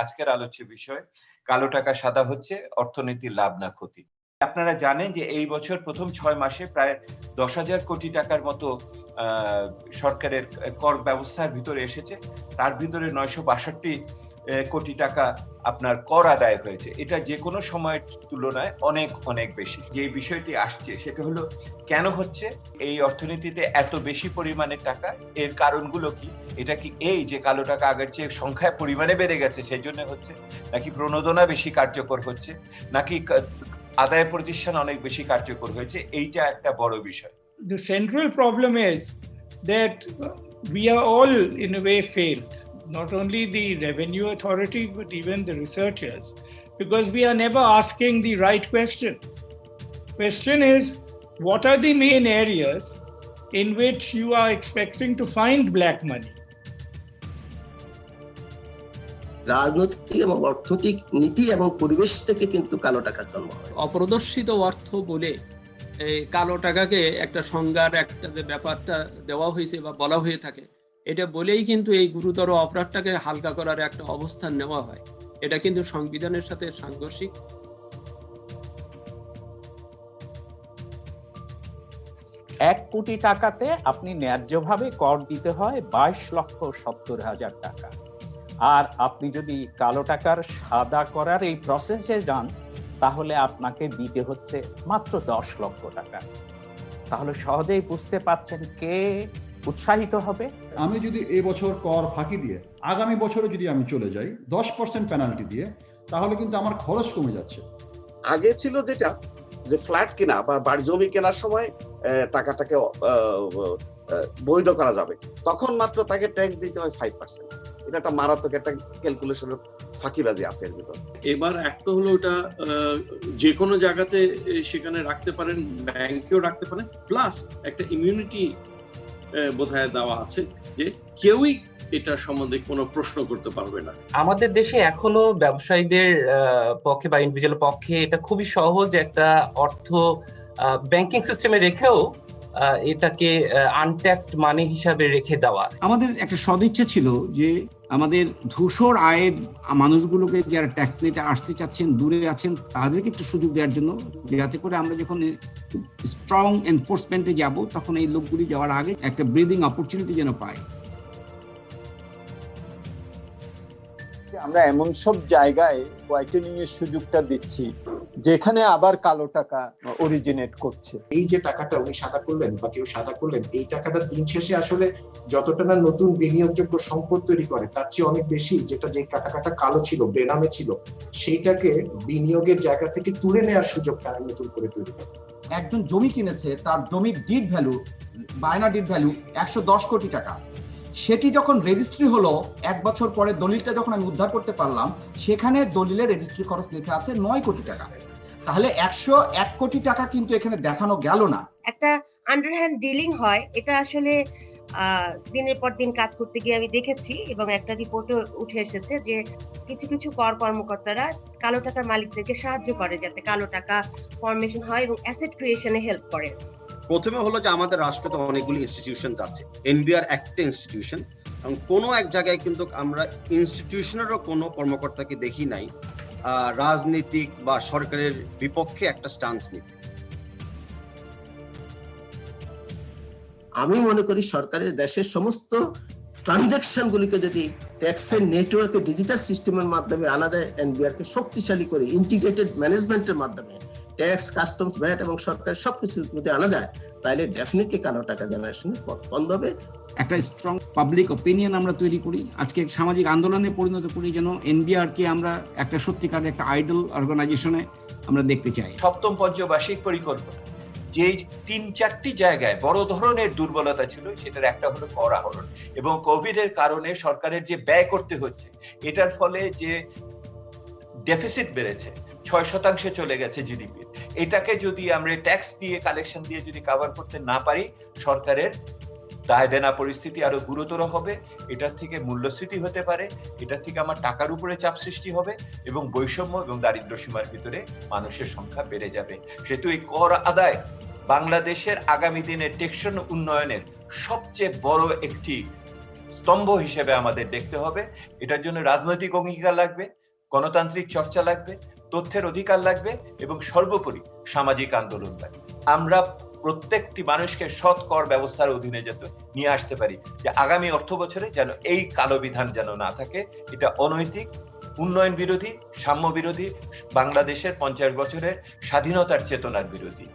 আজকের আলোচ্য বিষয়। কালো টাকা সাদা হচ্ছে, অর্থনীতির লাভ না ক্ষতি। আপনারা জানেন যে এই বছর প্রথম ছয় মাসে প্রায় দশ হাজার কোটি টাকার মতো সরকারের কর ব্যবস্থার ভিতরে এসেছে। তার ভিতরে নয়শো বাষট্টি কোটি টাকা আপনার কর আদায় হয়েছে। এটা যে কোনো সময়ের তুলনায় অনেক অনেক বেশি। যে বিষয়টি আসছে সেটা হলো কেন হচ্ছে এই অর্থনীতিতে এত বেশি পরিমাণে টাকা এর কারণগুলো কি? এটা কি এই যে কালো টাকা আগের চেয়ে সংখ্যায় পরিমাণে বেড়ে গেছে সেই জন্য হচ্ছে? নাকি প্রণোদনা বেশি কার্যকর হচ্ছে? নাকি আদায় প্রতিষ্ঠান অনেক বেশি কার্যকর হয়েছে? এইটা একটা বড় বিষয়। The central problem is that we are all, in a way, failed. Not only the revenue authority, but even the researchers, because we are never asking the right questions. Question is, what are the main areas in which you are expecting to find black money? রাজনৈতিক এবং অর্থনৈতিক নীতি এবং পরিবেশ থেকে কিন্তু কালো টাকার জন্ম হয় অপ্রদর্শিত অর্থ বলে এই কালো টাকাকে একটা সংজ্ঞার একটা যে ব্যাপারটা দেওয়া হয়েছে বা বলা হয়ে থাকে এটা বলেই কিন্তু এই গুরুতর অপরাধটাকে হালকা করার একটা অবস্থান নেওয়া হয়। এটা কিন্তু সংবিধানের সাথে সাংঘর্ষিক। এক কোটি টাকাতে আপনি ন্যায্যভাবে কর দিতে হয় বাইশ লক্ষ সত্তর হাজার টাকা। আর আপনি যদি কালো টাকার সাদা করার এই প্রসেসে যান, তাহলে আপনাকে দিতে হচ্ছে মাত্র দশ লক্ষ টাকা। তাহলে সহজেই বুঝতে পারছেন কে উৎসাহিত হবে। আমি যদি এবছর কর ফাঁকি দিয়ে আগামী বছরে যদি আমি চলে যাই দশ পার্সেন্ট পেনাল্টি দিয়ে তাহলে কিন্তু আমার খরচ কমে যাচ্ছে। আগে ছিল যেটা যে ফ্ল্যাট কেনা বা বাড়ি জমি কেনার সময় টাকাটাকে বৈধ করা যাবে। তখন মাত্র তাকে ট্যাক্স দিতে হয় ফাইভ পার্সেন্ট এটা একটা মারাত্মক একটা ক্যালকুলেশনের ফাঁকিবাজি আছে এর ভিতর। এবার একটা হলো ওটা আহ, যে কোনো জায়গাতে সেখানে রাখতে পারেন ব্যাংকেও রাখতে পারেন প্লাস একটা ইমিউনিটি বোধহয় দেওয়া আছে যে কেউই এটা সম্বন্ধে কোনো প্রশ্ন করতে পারবে না। আমাদের দেশে এখনও ব্যবসায়ীদের পক্ষে বা ইন্ডিভিজুয়াল পক্ষে এটা খুবই সহজ একটা অর্থ ব্যাংকিং সিস্টেমে রেখেও এটাকে আনট্যাক্সড মানি হিসাবে রেখে দেওয়া। আমাদের একটা সদিচ্ছা ছিল যে আমাদের ধূসর আয়ের মানুষগুলোকে যারা ট্যাক্স নিতে আসতে চাচ্ছেন, দূরে আছেন, তাদেরকে একটু সুযোগ দেওয়ার জন্য যাতে করে আমরা যখন স্ট্রং এনফোর্সমেন্টে যাব, তখন এই লোকগুলি যাওয়ার আগে একটা ব্রিদিং অপরচুনিটি যেন পায়। আমরা এমন সব জায়গায় হোয়াইটেনিং এর সুযোগটা দিচ্ছি। যেখানে আবার কালো টাকা অরিজিনেট করছে। এই যে টাকাটা উনি সাদা করলেন বা কেউ সাদা করলেন এই টাকাটা দিন শেষে আসলে যতটা না নতুন বিনিয়োগযোগ্য সম্পদ তৈরি করে তার চেয়ে অনেক বেশি যেটা যে টাকাটা কালো ছিল বেনামে ছিল সেইটাকে বিনিয়োগের জায়গা থেকে তুলে নেওয়ার সুযোগ তারা নতুন করে তৈরি করে। একজন জমি কিনেছে তার জমির ডিড ভ্যালু বায়না ডিড ভ্যালু একশো দশ কোটি টাকা। সেটি যখন রেজিস্ট্রি হলো এক বছর পরে দলিলটা যখন আমি উদ্ধার করতে পারলাম সেখানে দলিলে রেজিস্ট্রি খরচ লেখা আছে নয় কোটি টাকা। তাহলে একশো এক কোটি টাকা কিন্তু এখানে দেখানো গেল না। একটা আন্ডারহ্যান্ড ডিলিং হয় এটা আসলে আহ, দিনের পর দিন কাজ করতে গিয়ে আমি দেখেছি এবং একটা রিপোর্টে উঠে এসেছে যে কিছু কিছু কর কর্মকর্তারা কালো টাকার মালিকদেরকে সাহায্য করে যাতে কালো টাকা ফরমেশন হয় এবং অ্যাসেট ক্রিয়েশনে হেল্প করে। প্রথমে হলো যে আমাদের রাষ্ট্রে তো অনেকগুলি ইনস্টিটিউশন আছে এনবিআর একটা ইনস্টিটিউশন এবং কোনো এক জায়গায় কিন্তু আমরা ইনস্টিটিউশনেরও কোনো কর্মকর্তাকে দেখি নাই। রাজনীতিক বা সরকারের বিপক্ষে একটা স্টান্স নিতে। আমি মনে করি সরকারের দেশের সমস্ত ট্রানজাকশন গুলিকে যদি ট্যাক্সের নেটওয়ার্কে ডিজিটাল সিস্টেমের মাধ্যমে যায় এনবিআর কে শক্তিশালী করে ইন্টিগ্রেটেড ম্যানেজমেন্টের মাধ্যমে ট্যাক্স কাস্টমস ভ্যাট এবং সরকার সবকিছুর মধ্যে আনা যায় তাহলে ডেফিনেটলি কালো টাকা জেনারেশনের পথ বন্ধ হবে। একটা স্ট্রং পাবলিক ওপিনিয়ন আমরা তৈরি করি। আজকে সামাজিক আন্দোলনে পরিণত করি যেন এনবিআর কে আমরা একটা সত্যিকারের একটা আইডল অর্গানাইজেশনে আমরা দেখতে চাই। সপ্তম পঞ্চবার্ষিক পরিকল্পনা যে তিন চারটি জায়গায় বড় ধরনের দুর্বলতা ছিল সেটার একটা হলো কর আহরণ এবং কোভিড এর কারণে সরকারের যে ব্যয় করতে হচ্ছে এটার ফলে যে ডেফিসিট বেড়েছে ছয় শতাংশে চলে গেছে জিডিপি এটাকে যদি আমরা ট্যাক্স দিয়ে কালেকশন দিয়ে যদি কভার করতে না পারি, সরকারের দায় দেনা পরিস্থিতি আরও গুরুতর হবে, এটার থেকে মূল্যস্ফীতি হতে পারে, এটার থেকে আমার টাকার উপরে চাপ সৃষ্টি হবে এবং বৈষম্য এবং দারিদ্র সীমার ভিতরে মানুষের সংখ্যা বেড়ে যাবে। সেহেতু এই কর আদায় বাংলাদেশের আগামী দিনের টেকসন উন্নয়নের সবচেয়ে বড় একটি স্তম্ভ হিসেবে আমাদের দেখতে হবে। এটার জন্য রাজনৈতিক অঙ্গীকার লাগবে, গণতান্ত্রিক চর্চা লাগবে তথ্যের অধিকার লাগবে এবং সর্বোপরি সামাজিক আন্দোলন লাগবে। আমরা প্রত্যেকটি মানুষকে সৎ কর ব্যবস্থার অধীনে যেতে নিয়ে আসতে পারি যে আগামী অর্থ বছরে যেন এই কালো বিধান যেন না থাকে, এটা অনৈতিক, উন্নয়ন বিরোধী, সাম্য বিরোধী, বাংলাদেশের পঞ্চাশ বছরের স্বাধীনতার চেতনার বিরোধী।